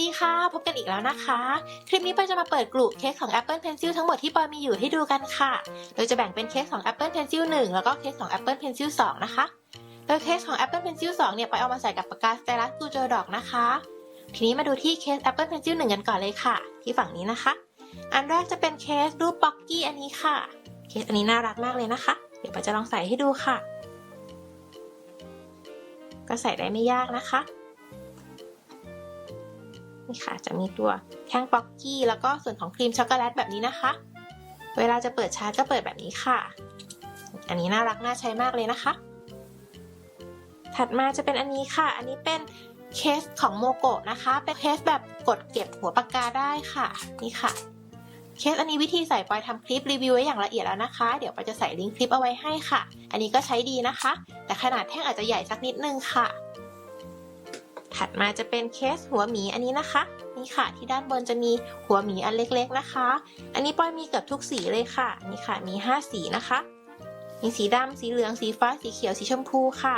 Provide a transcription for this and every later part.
ดีค่ะ พบกันอีกแล้วนะคะ คลิปนี้ปอยจะมาเปิดกลุ่มเคสของ Apple Pencil ทั้งหมดที่ปอยมีอยู่ให้ดูกันค่ะ โดยจะแบ่งเป็นเคสของ Apple Pencil 1 แล้วก็เคสของ Apple Pencil 2 นะคะ โดยเคสของ Apple Pencil 2 เนี่ยปอยเอามาใส่กับปากกาสเตลัสกูเจอดอกนะคะ ทีนี้มาดูที่เคส Apple Pencil 1 กันก่อนเลยค่ะ ที่ฝั่งนี้นะคะ อันแรกจะเป็นเคสรูปบ็อกกี้อันนี้ค่ะ เคสอันนี้น่ารักมากเลยนะคะ เดี๋ยวปอยจะลองใส่ให้ดูค่ะ ก็ใส่ได้ไม่ยากนะคะ นี่ค่ะจะมีตัวแท่งป๊อกกี้แล้วก็ส่วนของครีมช็อกโกแลตแบบนี้นะคะ เวลาจะเปิดชาร์จก็เปิดแบบนี้ค่ะ อันนี้น่ารักน่าใช้มากเลยนะคะ ถัดมาจะเป็นอันนี้ค่ะ อันนี้เป็นเคสของโมโกะนะคะ เป็นเคสแบบกดเก็บหัวปากกาได้ค่ะ นี่ค่ะ เคสอันนี้วิธีใส่ปอยทำคลิปรีวิวไว้อย่างละเอียดแล้วนะคะ เดี๋ยวปอยจะใส่ลิงก์คลิปเอาไว้ให้ค่ะ อันนี้ก็ใช้ดีนะคะ แต่ขนาดแท่งอาจจะใหญ่สักนิดนึงค่ะ ถัดมาจะเป็นเคสหัวหมีอันนี้นะคะนี่ค่ะ ที่ด้านบนจะมีหัวหมีอันเล็กๆนะคะ อันนี้ปอยมีเกือบทุกสีเลยค่ะ นี่ค่ะมี 5 สีนะคะ มีสีดำสีเหลืองสีฟ้าสีเขียวสีชมพูค่ะ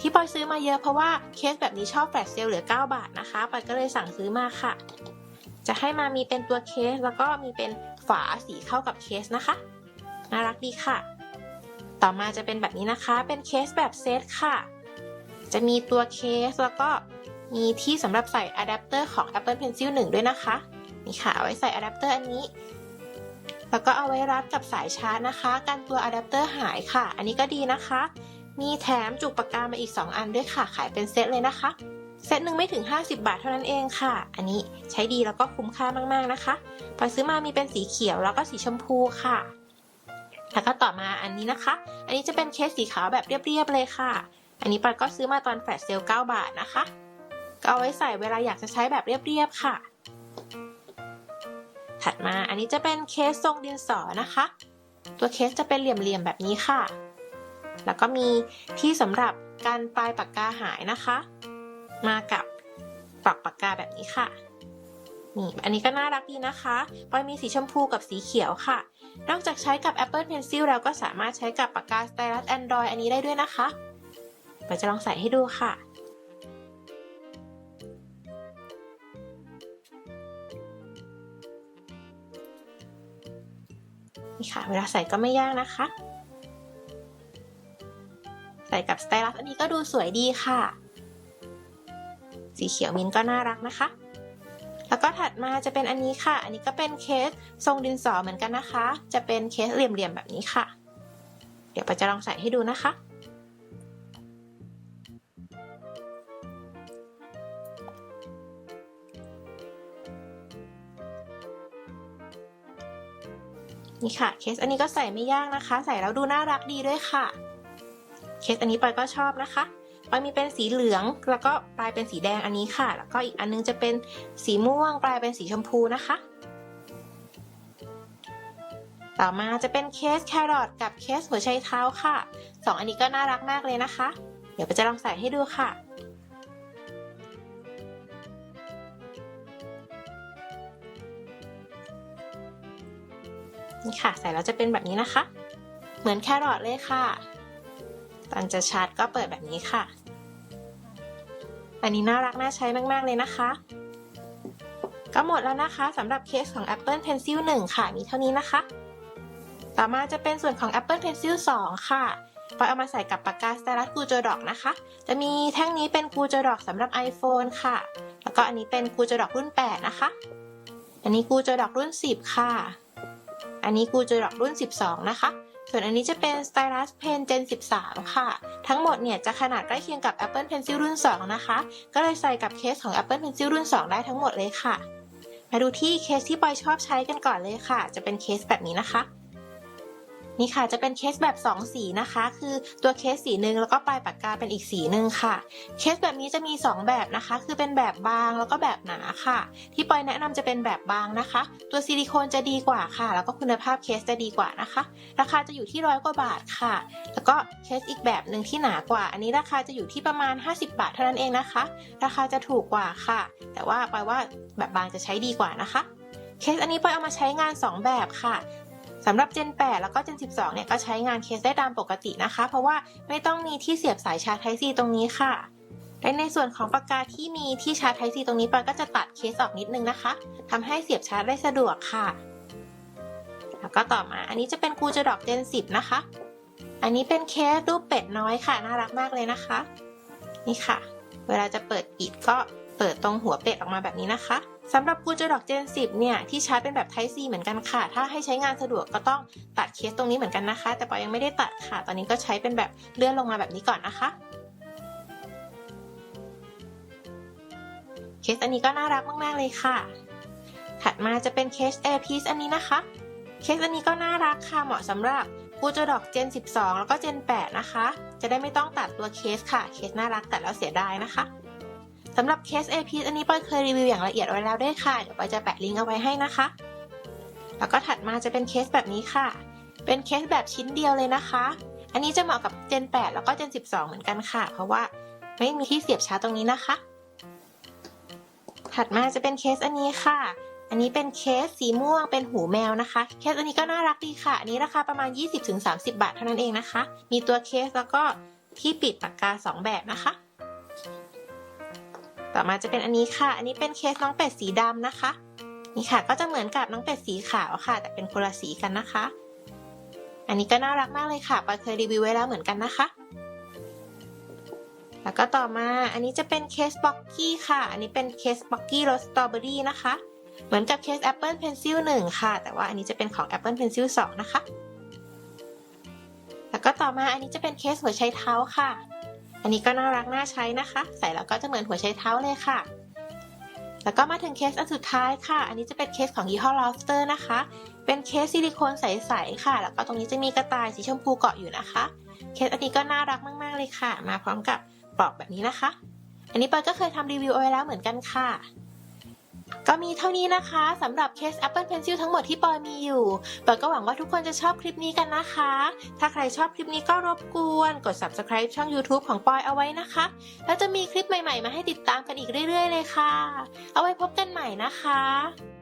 ที่ปอยซื้อมาเยอะเพราะว่าเคสแบบนี้ชอบแฟลชเซลเหลือ 9 บาทนะคะปอยก็เลยสั่งซื้อมาค่ะ จะให้มามีเป็นตัวเคสแล้วก็มีเป็นฝาสีเข้ากับเคสนะคะ น่ารักดีค่ะ ต่อมาจะเป็นแบบนี้นะคะ เป็นเคสแบบเซตค่ะ จะมีตัวเคสแล้วก็ มีที่สำหรับใส่อะแดปเตอร์ของ Apple Pencil 1 ด้วยนะคะ นี่ค่ะเอาไว้ใส่อะแดปเตอร์อันนี้ แล้วก็เอาไว้รัดกับสายชาร์จนะคะกันตัวอะแดปเตอร์หายค่ะ อันนี้ก็ดีนะคะ มีแถมจุกปากกามาอีก 2 อันด้วยค่ะ ขายเป็นเซตเลยนะคะ เซตหนึ่งไม่ถึง 50 บาทเท่านั้นเองค่ะ อันนี้ใช้ดีแล้วก็คุ้มค่ามากๆนะคะพอซื้อมามีเป็นสีเขียวแล้วก็สีชมพูค่ะแล้วก็ต่อมาอันนี้นะคะ อันนี้จะเป็นเคสสีขาวแบบเรียบๆเลยค่ะ อันนี้ปอยก็ซื้อมาตอนแฟลชเซล9บาทนะคะ ก็เอาไว้ใส่เวลาอยากจะใช้แบบเรียบๆค่ะ ถัดมาอันนี้จะเป็นเคสทรงดินสอนะคะ ตัวเคสจะเป็นเหลี่ยมๆแบบนี้ค่ะ แล้วก็มีที่สำหรับการปลายปากกาหายนะคะ มากับปลักปากกาแบบนี้ค่ะนี่อันนี้ก็น่ารักดีนะคะปอยมีสีชมพูกับสีเขียวค่ะ นอกจากใช้กับ Apple Pencil แล้วก็สามารถใช้กับปากกา Stylus Android อันนี้ได้ด้วยนะคะปอยจะลองใส่ให้ดูค่ะ นี่ค่ะ เวลาใส่ก็ไม่ยากนะคะ ใส่กับสไตลัสอันนี้ก็ดูสวยดีค่ะ สีเขียวมินก็น่ารักนะคะ แล้วก็ถัดมาจะเป็นอันนี้ค่ะ อันนี้ก็เป็นเคสทรงดินสอเหมือนกันนะคะ จะเป็นเคสเหลี่ยมๆแบบนี้ค่ะ เดี๋ยวปาจะลองใส่ให้ดูนะคะ นี่ค่ะเคสอันนี้ก็ใส่ไม่ยากนะคะ ใส่แล้วดูน่ารักดีด้วยค่ะ เคสอันนี้ปอยก็ชอบนะคะปอยมีเป็นสีเหลืองแล้วก็ปลายเป็นสีแดงอันนี้ค่ะ แล้วก็อีกอันนึงจะเป็นสีม่วง ปลายเป็นสีชมพูนะคะ ต่อมาจะเป็นเคสแครอทกับเคสหัวไชเท้าค่ะสองอันนี้ก็น่ารักมากเลยนะคะ เดี๋ยวปอยจะลองใส่ให้ดูค่ะ นี่ค่ะ ใส่แล้วจะเป็นแบบนี้นะคะ เหมือนแครอทเลยค่ะ ตอนจะชาร์จก็เปิดแบบนี้ค่ะ อันนี้น่ารักน่าใช้มาก ๆ เลยนะคะ ก็หมดแล้วนะคะสำหรับเคสของ Apple Pencil 1 ค่ะ มีเท่านี้นะคะ ต่อมาจะเป็นส่วนของ Apple Pencil 2 ค่ะปอยเอามาใส่กับปากกา Stylus กูเจอดอกนะคะ จะมีแท่งนี้เป็นกูเจอดอกสำหรับ iPhone ค่ะ แล้วก็อันนี้เป็นกูเจอดอกรุ่น 8 นะคะ อันนี้กูเจอดอกรุ่น 10 ค่ะ อันนี้กูเจอดอกรุ่น 12 นะคะ ส่วนอันนี้จะเป็น Stylus Pen Gen 13 ค่ะ ทั้งหมดเนี่ยจะขนาดใกล้เคียงกับ Apple Pencil รุ่น 2 นะคะ ก็เลยใส่กับเคสของ Apple Pencil รุ่น 2 ได้ทั้งหมดเลยค่ะ มาดูที่เคสที่ปอยชอบใช้กันก่อนเลยค่ะ จะเป็นเคสแบบนี้นะคะ นี่ค่ะจะเป็นเคสแบบ 2 สีนะคะ คือตัวเคสสีหนึ่งแล้วก็ปลายปากกาเป็นอีกสีหนึ่งค่ะ เคสแบบนี้จะมี 2 แบบนะคะ คือเป็นแบบบางแล้วก็แบบหนาค่ะ ที่ปอยแนะนำจะเป็นแบบบางนะคะ ตัวซิลิโคนจะดีกว่าค่ะ แล้วก็คุณภาพเคสจะดีกว่านะคะ ราคาจะอยู่ที่ร้อยกว่าบาทค่ะ แล้วก็เคสอีกแบบหนึ่งที่หนากว่า อันนี้ราคาจะอยู่ที่ประมาณ 50 บาทเท่านั้นเองนะคะ ราคาจะถูกกว่าค่ะ แต่ว่าปอยว่าแบบบางจะใช้ดีกว่านะคะเคสอันนี้ปอยเอามาใช้งาน 2 แบบค่ะ สำหรับ Gen 8 แล้วก็ Gen 12 เนี่ยก็ใช้งานเคสได้ตามปกตินะคะ เพราะว่าไม่ต้องมีที่เสียบสายชาร์จ Type C ตรงนี้ค่ะและในส่วนของปากกาที่มีที่ชาร์จ Type C ตรงนี้ปอยก็จะตัดเคสออกนิดนึงนะคะทำให้เสียบชาร์จได้สะดวกค่ะ แล้วก็ต่อมาอันนี้จะเป็นกูจะดอก Gen 10 นะคะ อันนี้เป็นเคสรูปเป็ดน้อยค่ะ น่ารักมากเลยนะคะ นี่ค่ะ เวลาจะเปิดปิดก็เปิดตรงหัวเป็ดออกมาแบบนี้นะคะ สำหรับกูจดอก Gen 10 เนี่ย ที่ชาร์จเป็นแบบ Type C เหมือนกันค่ะ ถ้าให้ใช้งานสะดวกก็ต้องตัดเคสตรงนี้เหมือนกันนะคะ แต่ปอยังไม่ได้ตัดค่ะ ตอนนี้ก็ใช้เป็นแบบเลื่อนลงมาแบบนี้ก่อนนะคะเคสอันนี้ก็น่ารักมาก ๆ เลยค่ะ ถัดมาจะเป็นเคส Air Piece อันนี้นะคะ เคสอันนี้ก็น่ารักค่ะ เหมาะสำหรับกูจดอก Gen 12 แล้วก็ Gen 8นะคะ จะได้ไม่ต้องตัดตัวเคสค่ะ เคสน่ารักแต่แล้วเสียดายนะคะ สำหรับเคส APS อันนี้ปอยเคยรีวิวอย่างละเอียดไว้แล้วด้วยค่ะ เดี๋ยวปอยจะแปะลิงก์เอาไว้ให้นะคะ แล้วก็ถัดมาจะเป็นเคสแบบนี้ค่ะ เป็นเคสแบบชิ้นเดียวเลยนะคะ อันนี้จะเหมาะกับ Gen 8 แล้วก็ Gen 12 เหมือนกันค่ะ เพราะว่าไม่มีที่เสียบชาร์จตรงนี้นะคะ ถัดมาจะเป็นเคสอันนี้ค่ะ อันนี้เป็นเคสสีม่วงเป็นหูแมวนะคะ เคสอันนี้ก็น่ารักดีค่ะ อันนี้ราคาประมาณ 20-30 บาทเท่านั้นเองนะคะ มีตัวเคสแล้วก็ที่ปิดปากกา 2 แบบนะคะ ต่อมาจะเป็นอันนี้ค่ะ อันนี้เป็นเคสน้องเป็ดสีดำนะคะ นี่ค่ะก็จะเหมือนกับน้องเป็ดสีขาวค่ะ แต่เป็นคนละสีกันนะคะ อันนี้ก็น่ารักมากเลยค่ะปอยเคยรีวิวไว้แล้วเหมือนกันนะคะ แล้วก็ต่อมาอันนี้จะเป็นเคสบ็อกกี้ค่ะ อันนี้เป็นเคสบ็อกกี้รสสตรอเบอรี่นะคะ เหมือนกับเคส Apple Pencil 1 ค่ะ แต่ว่าอันนี้จะเป็นของ Apple Pencil 2 นะคะ แล้วก็ต่อมาอันนี้จะเป็นเคสหัวไชเท้าค่ะ อันนี้ก็น่ารักน่าใช้นะคะ ใส่แล้วก็จะเหมือนหัวใช้เท้าเลยค่ะ แล้วก็มาถึงเคสอันสุดท้ายค่ะ อันนี้จะเป็นเคสของยี่ห้อ Lofter นะคะ เป็นเคสซิลิโคนใสๆค่ะ แล้วก็ตรงนี้จะมีกระต่ายสีชมพูเกาะอยู่นะคะ เคสอันนี้ก็น่ารักมากๆเลยค่ะ มาพร้อมกับปลอกแบบนี้นะคะ อันนี้ปอยก็เคยทำรีวิวเอาไว้แล้วเหมือนกันค่ะ ก็มีเท่านี้นะคะสำหรับเคส Apple Pencil ทั้งหมดที่ปอยมีอยู่ปอยก็หวังว่าทุกคนจะชอบคลิปนี้กันนะคะ ถ้าใครชอบคลิปนี้ก็รบกวนกด subscribe ช่อง YouTube ของปอยเอาไว้นะคะ แล้วจะมีคลิปใหม่ๆ มาให้ติดตามกันอีกเรื่อยๆ เลยค่ะ เอาไว้พบกันใหม่นะคะ